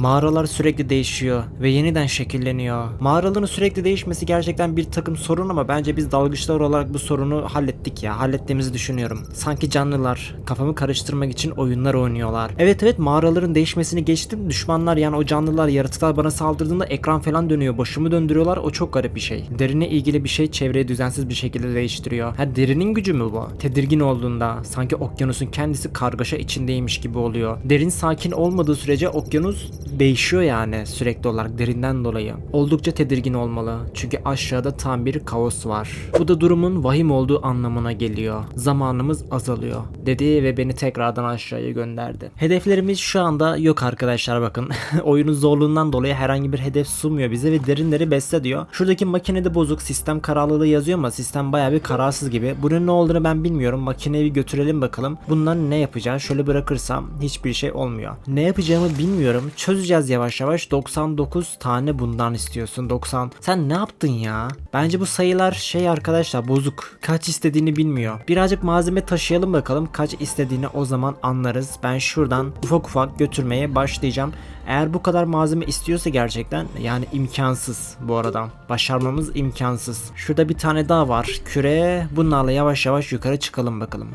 Mağaralar sürekli değişiyor ve yeniden şekilleniyor. Mağaraların sürekli değişmesi gerçekten bir takım sorun ama bence biz dalgıçlar olarak bu sorunu hallettik ya. Hallettiğimizi düşünüyorum. Sanki canlılar kafamı karıştırmak için oyunlar oynuyorlar. Evet evet mağaraların değişmesini geçtim. Düşmanlar yani o canlılar yaratıklar bana saldırdığında ekran falan dönüyor. Başımı döndürüyorlar. O çok garip bir şey. Derine ilgili bir şey çevreyi düzensiz bir şekilde değiştiriyor. Ha derinin gücü mü bu? Tedirgin olduğunda sanki okyanusun kendisi kargaşa içindeymiş gibi oluyor. Derin sakin olmadığı sürece okyanus değişiyor yani sürekli olarak derinden dolayı. Oldukça tedirgin olmalı. Çünkü aşağıda tam bir kaos var. Bu da durumun vahim olduğu anlamına geliyor. Zamanımız azalıyor. Dedi ve beni tekrardan aşağıya gönderdi. Hedeflerimiz şu anda yok arkadaşlar bakın. Oyunun zorluğundan dolayı herhangi bir hedef sunmuyor bize ve derinleri besle diyor. Şuradaki makinede bozuk sistem kararlılığı yazıyor ama sistem baya bir kararsız gibi. Bunun ne olduğunu ben bilmiyorum. Makineyi bir götürelim bakalım. Bundan ne yapacağız? Şöyle bırakırsam hiçbir şey olmuyor. Ne yapacağımı bilmiyorum. Çözeceğiz yavaş yavaş. 99 tane bundan istiyorsun. 90. Sen ne yaptın ya? Bence bu sayılar şey arkadaşlar bozuk. Kaç istediğini bilmiyor. Birazcık malzeme taşıyalım bakalım. Kaç istediğini o zaman anlarız. Ben şuradan ufak ufak götürmeye başlayacağım. Eğer bu kadar malzeme istiyorsa gerçekten yani imkansız bu arada. Başarmamız imkansız. Şurada bir tane daha var. Küre. Bunlarla yavaş yavaş yukarı çıkalım bakalım.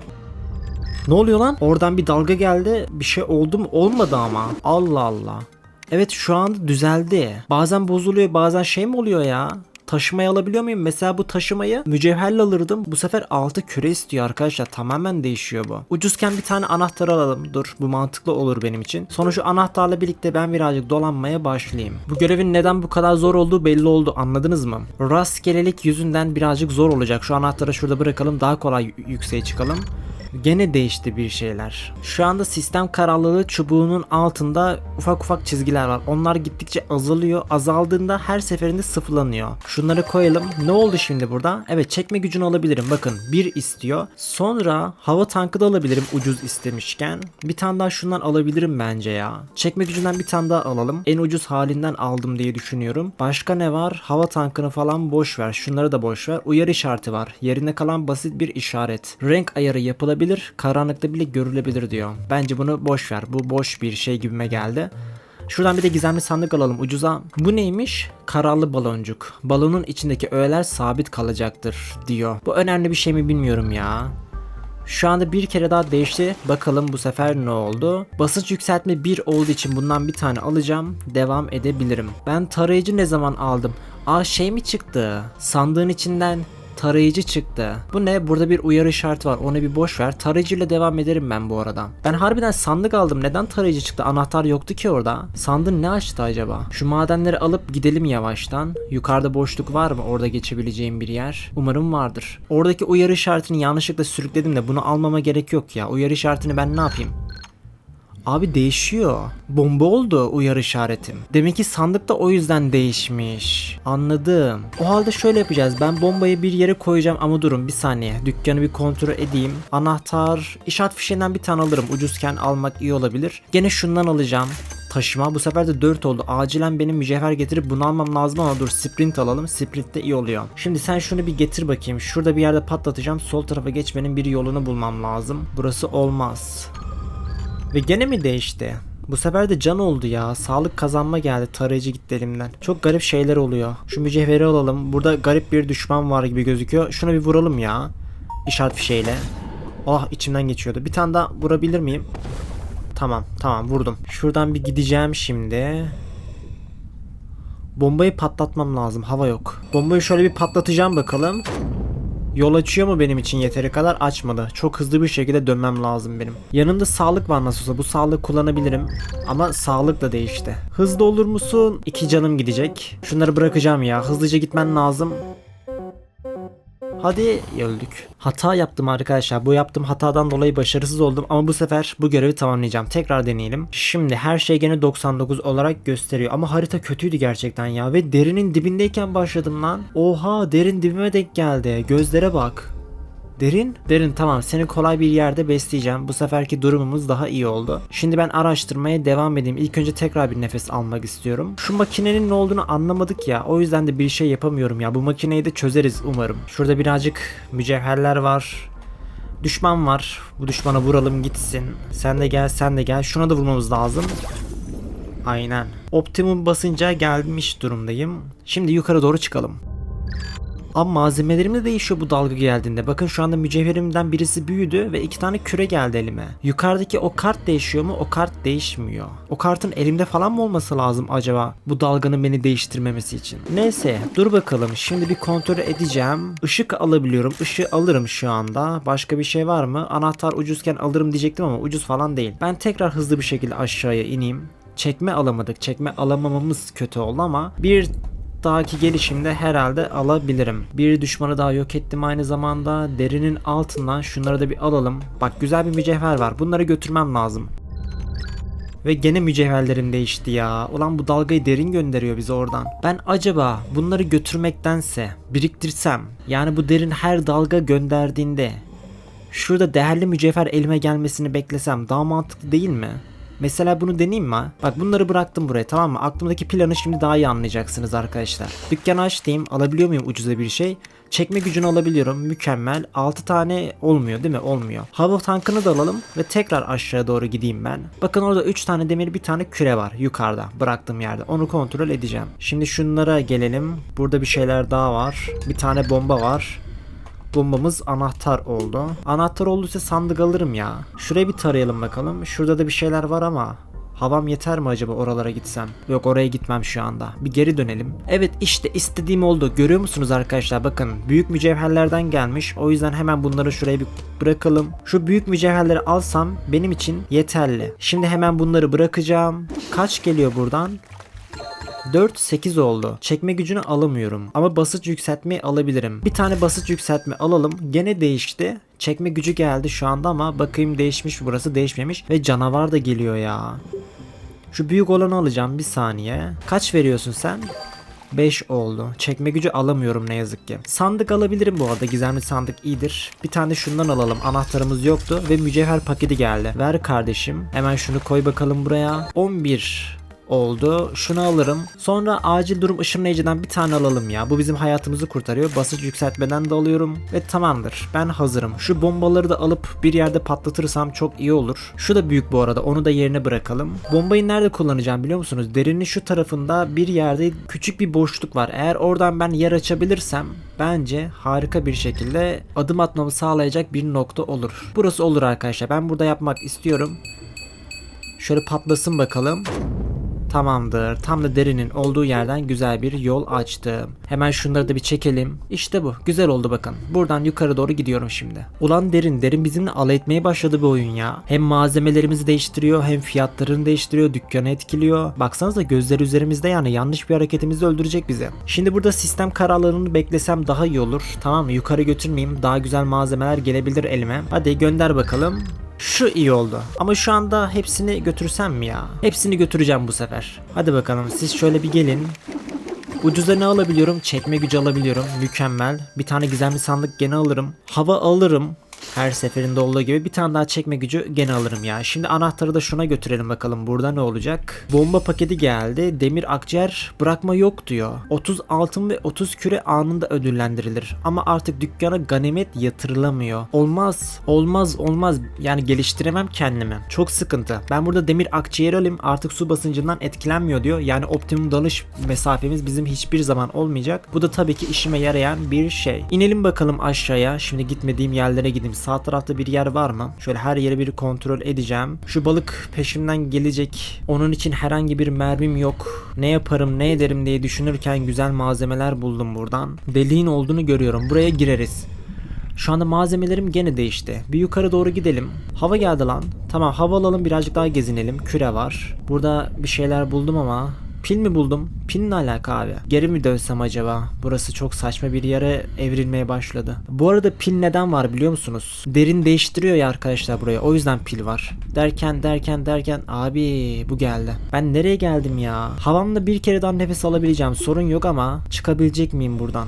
Ne oluyor lan? Oradan bir dalga geldi. Bir şey oldu mu? Olmadı ama. Allah Allah. Evet şu anda düzeldi. Bazen bozuluyor bazen şey mi oluyor ya? Taşımayı alabiliyor muyum? Mesela bu taşımayı mücevherle alırdım. Bu sefer 6 küre istiyor arkadaşlar. Tamamen değişiyor bu. Ucuzken bir tane anahtar alalım. Dur bu mantıklı olur benim için. Sonra şu anahtarla birlikte ben birazcık dolanmaya başlayayım. Bu görevin neden bu kadar zor olduğu belli oldu. Anladınız mı? Rastgelelik yüzünden birazcık zor olacak. Şu anahtarı şurada bırakalım. Daha kolay yükseğe çıkalım. Gene değişti bir şeyler. Şu anda sistem kararlılığı çubuğunun altında ufak ufak çizgiler var. Onlar gittikçe azalıyor. Azaldığında her seferinde sıfırlanıyor. Şunları koyalım. Ne oldu şimdi burada? Evet çekme gücünü alabilirim. Bakın bir istiyor. Sonra hava tankı da alabilirim ucuz istemişken. Bir tane daha şundan alabilirim bence ya. Çekme gücünden bir tane daha alalım. En ucuz halinden aldım diye düşünüyorum. Başka ne var? Hava tankını falan boş ver. Şunları da boş ver. Uyarı işareti var. Yerine kalan basit bir işaret. Renk ayarı yapılabilir. Karanlıkta bile görülebilir diyor. Bence bunu boş ver. Bu boş bir şey gibime geldi. Şuradan bir de gizemli sandık alalım ucuza. Bu neymiş? Kararlı baloncuk. Balonun içindeki öğeler sabit kalacaktır diyor. Bu önemli bir şey mi bilmiyorum ya. Şu anda bir kere daha değişti. Bakalım bu sefer ne oldu? Basınç yükseltme 1 olduğu için bundan bir tane alacağım. Devam edebilirim. Ben tarayıcı ne zaman aldım? Aa şey mi çıktı? Sandığın içinden tarayıcı çıktı. Bu ne? Burada bir uyarı işareti var. Onu bir boş ver. Tarayıcıyla devam ederim ben bu arada. Ben harbiden sandık aldım. Neden tarayıcı çıktı? Anahtar yoktu ki orada. Sandığın ne açtı acaba? Şu madenleri alıp gidelim yavaştan. Yukarıda boşluk var mı? Orada geçebileceğim bir yer. Umarım vardır. Oradaki uyarı işaretini yanlışlıkla sürükledim de bunu almama gerek yok ya. Uyarı işaretini ben ne yapayım? Abi değişiyor. Bomba oldu uyarı işaretim. Demek ki sandık da o yüzden değişmiş. Anladım. O halde şöyle yapacağız. Ben bombayı bir yere koyacağım ama durun bir saniye. Dükkanı bir kontrol edeyim. Anahtar, işaret fişeğinden bir tane alırım. Ucuzken almak iyi olabilir. Gene şundan alacağım taşıma. Bu sefer de 4 oldu. Acilen benim mücevher getirip bunu almam lazım ama dur sprint alalım. Sprint de iyi oluyor. Şimdi sen şunu bir getir bakayım. Şurada bir yerde patlatacağım. Sol tarafa geçmenin bir yolunu bulmam lazım. Burası olmaz. Ve gene mi değişti? Bu sefer de can oldu ya. Sağlık kazanma geldi. Tarayıcı gitti elimden. Çok garip şeyler oluyor. Şu mücevheri alalım. Burada garip bir düşman var gibi gözüküyor. Şuna bir vuralım ya. İşaret fişeğiyle. Oh içimden geçiyordu. Bir tane daha vurabilir miyim? Tamam tamam vurdum. Şuradan bir gideceğim şimdi. Bombayı patlatmam lazım. Hava yok. Bombayı şöyle bir patlatacağım bakalım. Yol açıyor mu benim için yeteri kadar? Açmadı. Çok hızlı bir şekilde dönmem lazım benim. Yanında sağlık var nasıl. Bu sağlığı kullanabilirim. Ama sağlık da değişti. Hızlı olur musun? İki canım gidecek. Şunları bırakacağım ya. Hızlıca gitmen lazım. Hadi öldük. Hata yaptım arkadaşlar. Bu yaptığım hatadan dolayı başarısız oldum ama bu sefer bu görevi tamamlayacağım. Tekrar deneyelim. Şimdi her şey gene 99 olarak gösteriyor ama harita kötüydü gerçekten ya ve derinin dibindeyken başladım lan. Oha derin dibime denk geldi. Gözlere bak. Derin? Derin tamam seni kolay bir yerde besleyeceğim. Bu seferki durumumuz daha iyi oldu. Şimdi ben araştırmaya devam edeyim. İlk önce tekrar bir nefes almak istiyorum. Şu makinenin ne olduğunu anlamadık ya. O yüzden de bir şey yapamıyorum ya. Bu makineyi de çözeriz umarım. Şurada birazcık mücevherler var. Düşman var. Bu düşmana vuralım gitsin. Sen de gel sen de gel. Şuna da vurmamız lazım. Aynen. Optimum basınca gelmiş durumdayım. Şimdi yukarı doğru çıkalım. Ama malzemelerim de değişiyor bu dalga geldiğinde. Bakın şu anda mücevherimden birisi büyüdü ve iki tane küre geldi elime. Yukarıdaki o kart değişiyor mu? O kart değişmiyor. O kartın elimde falan mı olması lazım acaba bu dalganın beni değiştirmemesi için? Neyse dur bakalım şimdi bir kontrol edeceğim. Işık alabiliyorum. Işığı alırım şu anda. Başka bir şey var mı? Anahtar ucuzken alırım diyecektim ama ucuz falan değil. Ben tekrar hızlı bir şekilde aşağıya ineyim. Çekme alamadık. Çekme alamamamız kötü oldu ama bir dahaki gelişimde herhalde alabilirim. Bir düşmanı daha yok ettim aynı zamanda. Derinin altından şunları da bir alalım. Bak güzel bir mücevher var. Bunları götürmem lazım. Ve gene mücevherlerim değişti ya. Ulan bu dalgayı derin gönderiyor bize oradan. Ben acaba bunları götürmektense biriktirsem yani bu derin her dalga gönderdiğinde şurada değerli mücevher elime gelmesini beklesem daha mantıklı değil mi? Mesela bunu deneyeyim mi? Bak bunları bıraktım buraya tamam mı? Aklımdaki planı şimdi daha iyi anlayacaksınız arkadaşlar. Dükkanı açtım. Alabiliyor muyum ucuza bir şey? Çekme gücünü alabiliyorum. Mükemmel. 6 tane olmuyor değil mi? Olmuyor. Hava tankını da alalım ve tekrar aşağı doğru gideyim ben. Bakın orada 3 tane demir bir tane küre var yukarıda bıraktığım yerde. Onu kontrol edeceğim. Şimdi şunlara gelelim. Burada bir şeyler daha var. Bir tane bomba var. Bombamız anahtar oldu. Anahtar olduysa sandık alırım ya. Şuraya bir tarayalım bakalım. Şurada da bir şeyler var ama Havam yeter mi acaba oralara gitsem? Yok oraya gitmem şu anda. Bir geri dönelim. Evet işte istediğim oldu. Görüyor musunuz arkadaşlar? Bakın büyük mücevherlerden gelmiş. O yüzden hemen bunları şuraya bir bırakalım. Şu büyük mücevherleri alsam benim için yeterli. Şimdi hemen bunları bırakacağım. Kaç geliyor buradan? 4 8 oldu. Çekme gücünü alamıyorum ama basınç yükseltmeyi alabilirim. Bir tane basınç yükseltme alalım. Gene değişti. Çekme gücü geldi şu anda ama bakayım değişmiş mi burası değişmemiş ve canavar da geliyor ya. Şu büyük olanı alacağım bir saniye. Kaç veriyorsun sen? 5 oldu. Çekme gücü alamıyorum ne yazık ki. Sandık alabilirim bu arada. Gizemli sandık iyidir. Bir tane şundan alalım. Anahtarımız yoktu ve mücevher paketi geldi. Ver kardeşim. Hemen şunu koy bakalım buraya. 11 oldu. Şunu alırım. Sonra acil durum ışınlayıcıdan bir tane alalım ya. Bu bizim hayatımızı kurtarıyor. Basınç yükseltmeden de alıyorum. Ve tamamdır. Ben hazırım. Şu bombaları da alıp bir yerde patlatırsam çok iyi olur. Şu da büyük bu arada. Onu da yerine bırakalım. Bombayı nerede kullanacağım biliyor musunuz? Derinin şu tarafında bir yerde küçük bir boşluk var. Eğer oradan ben yer açabilirsem bence harika bir şekilde adım atmamı sağlayacak bir nokta olur. Burası olur arkadaşlar. Ben burada yapmak istiyorum. Şöyle patlasın bakalım. Tamamdır. Tam da derinin olduğu yerden güzel bir yol açtım. Hemen şunları da bir çekelim. İşte bu. Güzel oldu bakın. Buradan yukarı doğru gidiyorum şimdi. Ulan derin. Derin bizimle alay etmeye başladı bu oyun ya. Hem malzemelerimizi değiştiriyor hem fiyatlarını değiştiriyor. Dükkanı etkiliyor. Baksanıza gözleri üzerimizde yani yanlış bir hareketimizde öldürecek bizi. Şimdi burada sistem kararlarını beklesem daha iyi olur. Tamam mı? Yukarı götürmeyeyim. Daha güzel malzemeler gelebilir elime. Hadi gönder bakalım. Şu iyi oldu. Ama şu anda hepsini götürsem mi ya? Hepsini götüreceğim bu sefer. Hadi bakalım siz şöyle bir gelin. Ucuza ne alabiliyorum? Çekme gücü alabiliyorum. Mükemmel. Bir tane gizemli sandık gene alırım. Hava alırım. Her seferinde olduğu gibi bir tane daha çekme gücü gene alırım ya. Şimdi anahtarı da şuna götürelim bakalım burada ne olacak. Bomba paketi geldi. Demir akciğer bırakma yok diyor. 30 altın ve 30 küre anında ödüllendirilir. Ama artık dükkana ganimet yatırılamıyor. Olmaz. Olmaz olmaz. Yani geliştiremem kendimi. Çok sıkıntı. Ben burada demir akciğer alayım artık su basıncından etkilenmiyor diyor. Yani optimum dalış mesafemiz bizim hiçbir zaman olmayacak. Bu da tabii ki işime yarayan bir şey. İnelim bakalım aşağıya. Şimdi gitmediğim yerlere gideyim. Sağ tarafta bir yer var mı? Şöyle her yeri bir kontrol edeceğim. Şu balık peşimden gelecek. Onun için herhangi bir mermim yok. Ne yaparım ne ederim diye düşünürken güzel malzemeler buldum buradan. Deliğin olduğunu görüyorum. Buraya gireriz. Şu anda malzemelerim gene değişti. Bir yukarı doğru gidelim. Hava geldi lan. Tamam hava alalım birazcık daha gezinelim. Küre var. Burada bir şeyler buldum ama Pil mi buldum? Pil ne alaka abi? Geri mi dönsem acaba? Burası çok saçma bir yere evrilmeye başladı. Bu arada pil neden var biliyor musunuz? Derin değiştiriyor ya arkadaşlar buraya. O yüzden pil var. Derken derken derken abi bu geldi. Ben nereye geldim ya? Havamda bir kere daha nefes alabileceğim. Sorun yok ama çıkabilecek miyim buradan?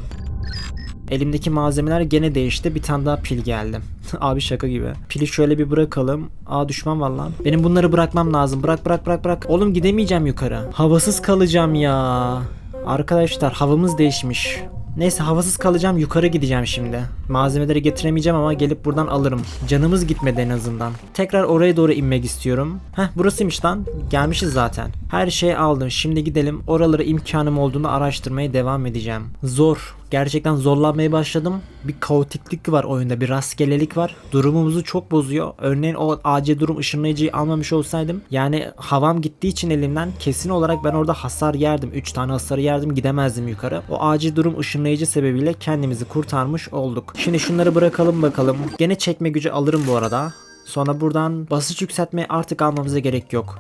Elimdeki malzemeler gene değişti. Bir tane daha pil geldi. Abi şaka gibi. Pili şöyle bir bırakalım. Aa düşman var lan. Benim bunları bırakmam lazım. Bırak bırak bırak bırak. Oğlum gidemeyeceğim yukarı. Havasız kalacağım ya. Arkadaşlar havamız değişmiş. Neyse havasız kalacağım yukarı gideceğim şimdi. Malzemeleri getiremeyeceğim ama gelip buradan alırım. Canımız gitmedi en azından. Tekrar oraya doğru inmek istiyorum. Heh burasıymış lan. Gelmişiz zaten. Her şeyi aldım. Şimdi gidelim. Oraları imkanım olduğunu araştırmaya devam edeceğim. Zor. Gerçekten zorlanmaya başladım. Bir kaotiklik var oyunda. Bir rastgelelik var. Durumumuzu çok bozuyor. Örneğin o acil durum ışınlayıcıyı almamış olsaydım yani havam gittiği için elimden kesin olarak ben orada hasar yerdim. 3 tane hasarı yerdim gidemezdim yukarı. O acil durum ışınlayıcı sebebiyle kendimizi kurtarmış olduk. Şimdi şunları bırakalım bakalım. Gene çekme gücü alırım bu arada. Sonra buradan basınç yükseltmeye artık almamıza gerek yok.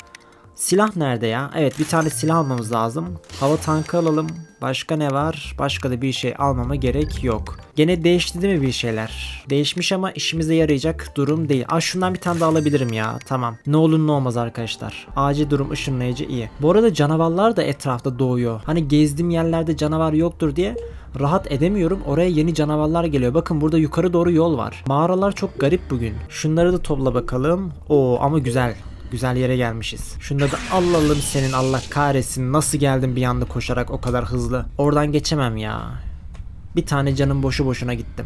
Silah nerede ya? Evet bir tane silah almamız lazım. Hava tankı alalım. Başka ne var? Başka da bir şey almama gerek yok. Gene değişti değil mi bir şeyler? Değişmiş ama işimize yarayacak durum değil. Aa şundan bir tane daha alabilirim ya. Tamam. Ne olur ne olmaz arkadaşlar. Acil durum ışınlayıcı iyi. Bu arada canavarlar da etrafta doğuyor. Hani gezdiğim yerlerde canavar yoktur diye rahat edemiyorum. Oraya yeni canavarlar geliyor. Bakın burada yukarı doğru yol var. Mağaralar çok garip bugün. Şunları da topla bakalım. Oo ama güzel. Güzel yere gelmişiz. Şunda da Allah'ım senin Allah kahretsin. Nasıl geldim bir anda koşarak o kadar hızlı. Oradan geçemem ya. Bir tane canım boşu boşuna gittim.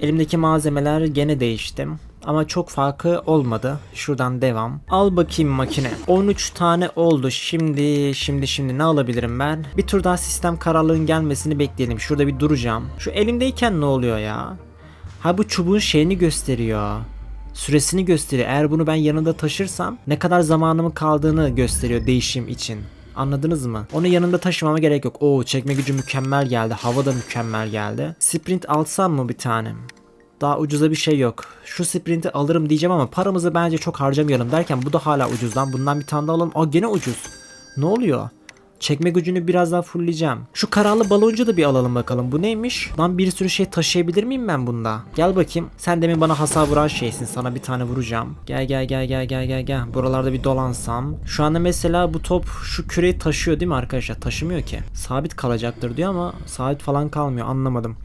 Elimdeki malzemeler gene değiştim. Ama çok farkı olmadı. Şuradan devam. Al bakayım makine. 13 tane oldu. Şimdi şimdi şimdi ne alabilirim ben? Bir tur daha sistem kararlılığın gelmesini bekleyelim. Şurada bir duracağım. Şu elimdeyken ne oluyor ya? Ha bu çubuğun şeyini gösteriyor süresini gösteriyor. Eğer bunu ben yanında taşırsam ne kadar zamanımın kaldığını gösteriyor değişim için. Anladınız mı? Onu yanında taşımama gerek yok. Oo çekme gücü mükemmel geldi. Hava da mükemmel geldi. Sprint alsam mı bir tanem? Daha ucuza bir şey yok. Şu sprinti alırım diyeceğim ama paramızı bence çok harcamayalım derken bu da hala ucuzdan. Bundan bir tane daha alalım. Aa gene ucuz. Ne oluyor? Çekme gücünü biraz daha fullleyeceğim. Şu kararlı baloncu da bir alalım bakalım. Bu neymiş? Lan bir sürü şey taşıyabilir miyim ben bunda? Gel bakayım. Sen demin bana hasar vuran şeysin. Sana bir tane vuracağım. Gel gel gel gel gel gel gel. Buralarda bir dolansam. Şu anda mesela bu top şu küreyi taşıyor değil mi arkadaşlar? Taşımıyor ki. Sabit kalacaktır diyor ama sabit falan kalmıyor. Anlamadım.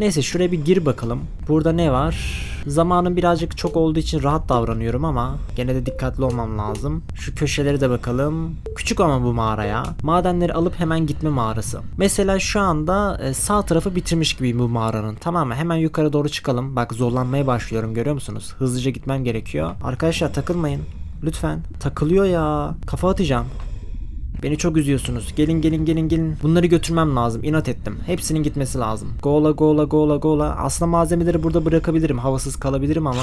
Neyse şuraya bir gir bakalım. Burada ne var? Zamanım birazcık çok olduğu için rahat davranıyorum ama gene de dikkatli olmam lazım. Şu köşeleri de bakalım. Küçük ama bu mağaraya. Madenleri alıp hemen gitme mağarası. Mesela şu anda e, sağ tarafı bitirmiş gibiyim bu mağaranın. Tamam mı? Hemen yukarı doğru çıkalım. Bak zorlanmaya başlıyorum görüyor musunuz? Hızlıca gitmem gerekiyor. Arkadaşlar takılmayın. Lütfen. Takılıyor ya. Kafa atacağım. Beni çok üzüyorsunuz. Gelin gelin gelin gelin. Bunları götürmem lazım. İnat ettim. Hepsinin gitmesi lazım. Gola gola gola gola. Aslında malzemeleri burada bırakabilirim. Havasız kalabilirim ama.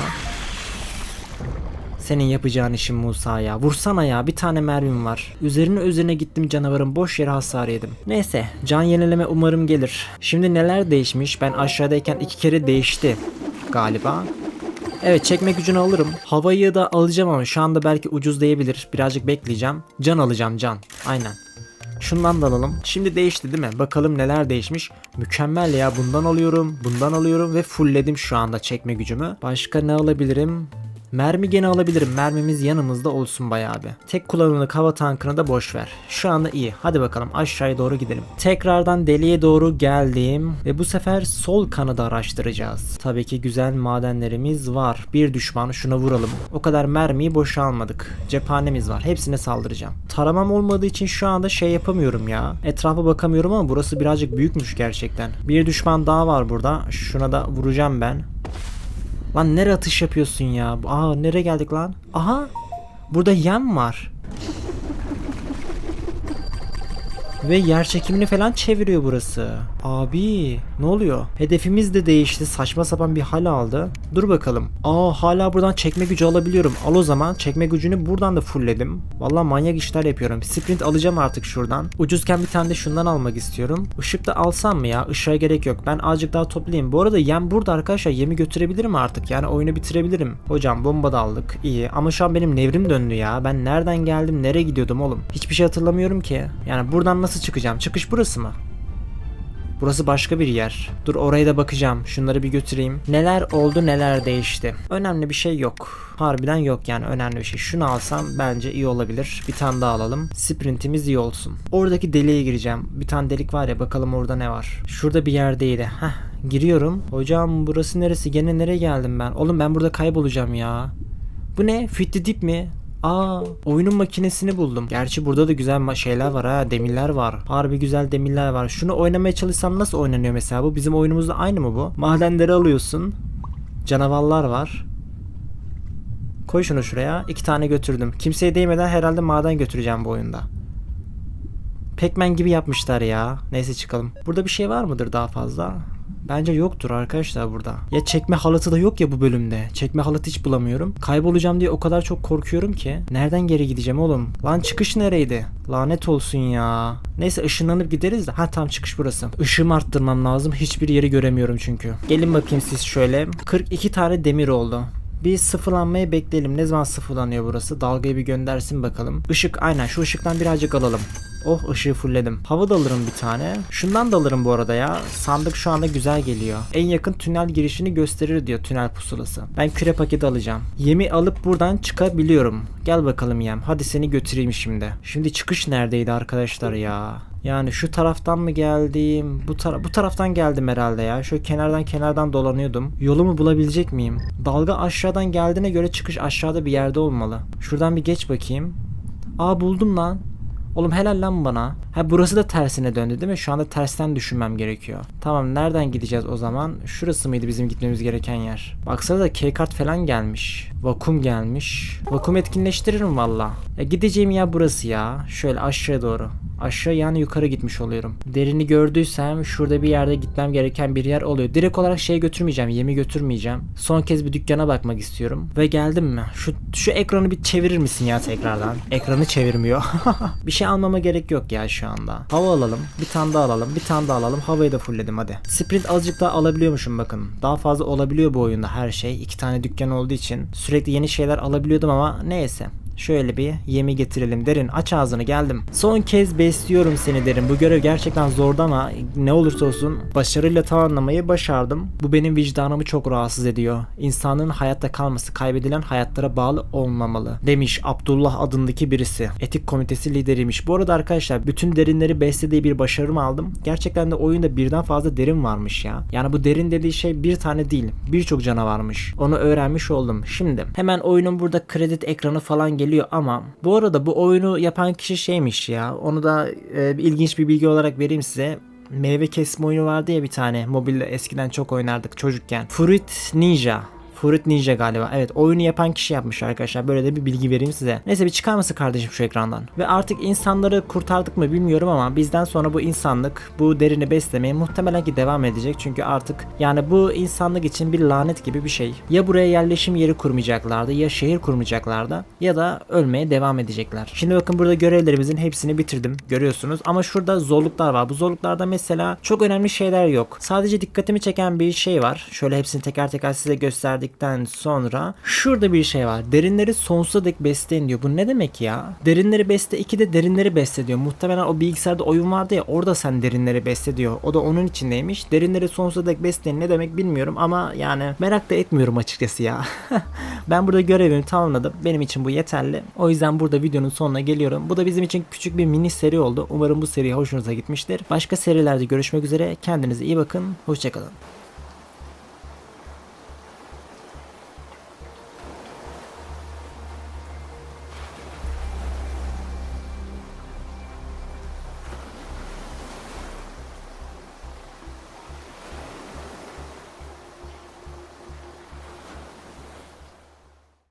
Senin yapacağın işin Musa ya. Vursana ya. Bir tane mermim var. Üzerine üzerine gittim canavarın. Boş yere hasar yedim. Neyse. Can yenileme umarım gelir. Şimdi neler değişmiş? Ben aşağıdayken iki kere değişti. Galiba. Evet çekme gücünü alırım. Havayı da alacağım ama şu anda belki ucuz diyebilir. Birazcık bekleyeceğim. Can alacağım can. Aynen. Şundan da alalım. Şimdi değişti değil mi? Bakalım neler değişmiş. Mükemmel ya. Bundan alıyorum. Bundan alıyorum ve fullledim şu anda çekme gücümü. Başka ne alabilirim? Mermi gene alabilirim. Mermimiz yanımızda olsun bayağı bir. Tek kullanımlık hava tankını da boş ver. Şu anda iyi. Hadi bakalım aşağıya doğru gidelim. Tekrardan deliğe doğru geldim. Ve bu sefer sol kanadı araştıracağız. Tabii ki güzel madenlerimiz var. Bir düşman şuna vuralım. O kadar mermiyi boşa almadık. Cephanemiz var. Hepsine saldıracağım. Taramam olmadığı için şu anda şey yapamıyorum ya. Etrafa bakamıyorum ama burası birazcık büyükmüş gerçekten. Bir düşman daha var burada. Şuna da vuracağım ben. Lan nere atış yapıyorsun ya? Aa nereye geldik lan? Aha. Burada yem var. Ve yer çekimini falan çeviriyor burası. Abi ne oluyor? Hedefimiz de değişti. Saçma sapan bir hal aldı. Dur bakalım. Aa hala buradan çekme gücü alabiliyorum. Al o zaman. Çekme gücünü buradan da fullledim. Vallahi manyak işler yapıyorum. Sprint alacağım artık şuradan. Ucuzken bir tane de şundan almak istiyorum. Işık da alsam mı ya? Işığa gerek yok. Ben azıcık daha toplayayım. Bu arada yem burada arkadaşlar. Yemi götürebilirim artık. Yani oyunu bitirebilirim. Hocam bomba da aldık. İyi. Ama şu an benim nevrim döndü ya. Ben nereden geldim? Nereye gidiyordum oğlum? Hiçbir şey hatırlamıyorum ki. Yani buradan nasıl çıkacağım? Çıkış burası mı? Burası başka bir yer. Dur oraya da bakacağım. Şunları bir götüreyim. Neler oldu neler değişti. Önemli bir şey yok. Harbiden yok yani önemli bir şey. Şunu alsam bence iyi olabilir. Bir tane daha alalım. Sprintimiz iyi olsun. Oradaki deliğe gireceğim. Bir tane delik var ya bakalım orada ne var. Şurada bir yerdeydi. Heh giriyorum. Hocam burası neresi? Gene nereye geldim ben? Oğlum ben burada kaybolacağım ya. Bu ne? Fit the Deep mi? Aa, oyunun makinesini buldum. Gerçi burada da güzel şeyler var ha, demirler var. Harbi güzel demirler var. Şunu oynamaya çalışsam nasıl oynanıyor mesela bu? Bizim oyunumuzda aynı mı bu? Madenleri alıyorsun. Canavarlar var. Koy şunu şuraya. İki tane götürdüm. Kimseye değmeden herhalde maden götüreceğim bu oyunda. Pac-Man gibi yapmışlar ya. Neyse çıkalım. Burada bir şey var mıdır daha fazla? Bence yoktur arkadaşlar burada. Ya çekme halatı da yok ya bu bölümde. Çekme halatı hiç bulamıyorum. Kaybolacağım diye o kadar çok korkuyorum ki. Nereden geri gideceğim oğlum? Lan çıkış nereydi? Lanet olsun ya. Neyse ışınlanıp gideriz de. Ha tamam çıkış burası. Işığımı arttırmam lazım. Hiçbir yeri göremiyorum çünkü. Gelin bakayım siz şöyle. 42 tane demir oldu. Bir sıfırlanmayı bekleyelim. Ne zaman sıfırlanıyor burası? Dalgayı bir göndersin bakalım. Işık aynen şu ışıktan birazcık alalım. Oh ışığı fullledim. Hava da alırım bir tane. Şundan da alırım bu arada ya. Sandık şu anda güzel geliyor. En yakın tünel girişini gösterir diyor tünel pusulası. Ben küre paketi alacağım. Yemi alıp buradan çıkabiliyorum. Gel bakalım yem. Hadi seni götüreyim şimdi. Şimdi çıkış neredeydi arkadaşlar ya? Yani şu taraftan mı geldim? Bu tara bu taraftan geldim herhalde ya. Şöyle kenardan kenardan dolanıyordum. Yolumu bulabilecek miyim? Dalga aşağıdan geldiğine göre çıkış aşağıda bir yerde olmalı. Şuradan bir geç bakayım. Aa buldum lan. Oğlum helal lan bana. Ha burası da tersine döndü değil mi? Şu anda tersten düşünmem gerekiyor. Tamam nereden gideceğiz o zaman? Şurası mıydı bizim gitmemiz gereken yer? Baksana da keycard falan gelmiş. Vakum gelmiş. Vakum etkinleştiririm valla. Ya gideceğim yer burası ya. Şöyle aşağı doğru. Aşağı yani yukarı gitmiş oluyorum. Derini gördüysem şurada bir yerde gitmem gereken bir yer oluyor. Direkt olarak şey götürmeyeceğim. Yemi götürmeyeceğim. Son kez bir dükkana bakmak istiyorum. Ve geldim mi? Şu şu ekranı bir çevirir misin ya tekrardan? Ekranı çevirmiyor. bir şey almama gerek yok ya şu anda. Hava alalım. Bir tane daha alalım. Bir tane daha alalım. Havayı da fullledim hadi. Sprint azıcık daha alabiliyormuşum bakın. Daha fazla olabiliyor bu oyunda her şey. İki tane dükkan olduğu için. Sürekli yeni şeyler alabiliyordum ama neyse. Şöyle bir yemi getirelim derin aç ağzını geldim. Son kez besliyorum seni derin. Bu görev gerçekten zordu ama ne olursa olsun başarıyla tamamlamayı başardım. Bu benim vicdanımı çok rahatsız ediyor. İnsanın hayatta kalması kaybedilen hayatlara bağlı olmamalı. Demiş Abdullah adındaki birisi. Etik komitesi lideriymiş. Bu arada arkadaşlar bütün derinleri beslediği bir başarımı aldım. Gerçekten de oyunda birden fazla derin varmış ya. Yani bu derin dediği şey bir tane değil. Birçok canavarmış. Onu öğrenmiş oldum. Şimdi hemen oyunun burada kredi ekranı falan geliyor ama bu arada bu oyunu yapan kişi şeymiş ya. Onu da e, ilginç bir bilgi olarak vereyim size. Meyve kesme oyunu vardı ya bir tane. Mobilde eskiden çok oynardık çocukken. Fruit Ninja. Fruit Ninja galiba. Evet oyunu yapan kişi yapmış arkadaşlar. Böyle de bir bilgi vereyim size. Neyse bir çıkar mısın kardeşim şu ekrandan? Ve artık insanları kurtardık mı bilmiyorum ama bizden sonra bu insanlık bu derini beslemeye muhtemelen ki devam edecek. Çünkü artık yani bu insanlık için bir lanet gibi bir şey. Ya buraya yerleşim yeri kurmayacaklardı ya şehir kurmayacaklardı ya da ölmeye devam edecekler. Şimdi bakın burada görevlerimizin hepsini bitirdim. Görüyorsunuz ama şurada zorluklar var. Bu zorluklarda mesela çok önemli şeyler yok. Sadece dikkatimi çeken bir şey var. Şöyle hepsini teker teker size gösterdik verdikten sonra şurada bir şey var. Derinleri sonsuza dek besleyin diyor. Bu ne demek ya? Derinleri besle 2 de derinleri besle diyor. Muhtemelen o bilgisayarda oyun vardı ya orada sen derinleri besle diyor. O da onun içindeymiş. Derinleri sonsuza dek besleyin ne demek bilmiyorum ama yani merak da etmiyorum açıkçası ya. ben burada görevimi tamamladım. Benim için bu yeterli. O yüzden burada videonun sonuna geliyorum. Bu da bizim için küçük bir mini seri oldu. Umarım bu seri hoşunuza gitmiştir. Başka serilerde görüşmek üzere. Kendinize iyi bakın. Hoşçakalın.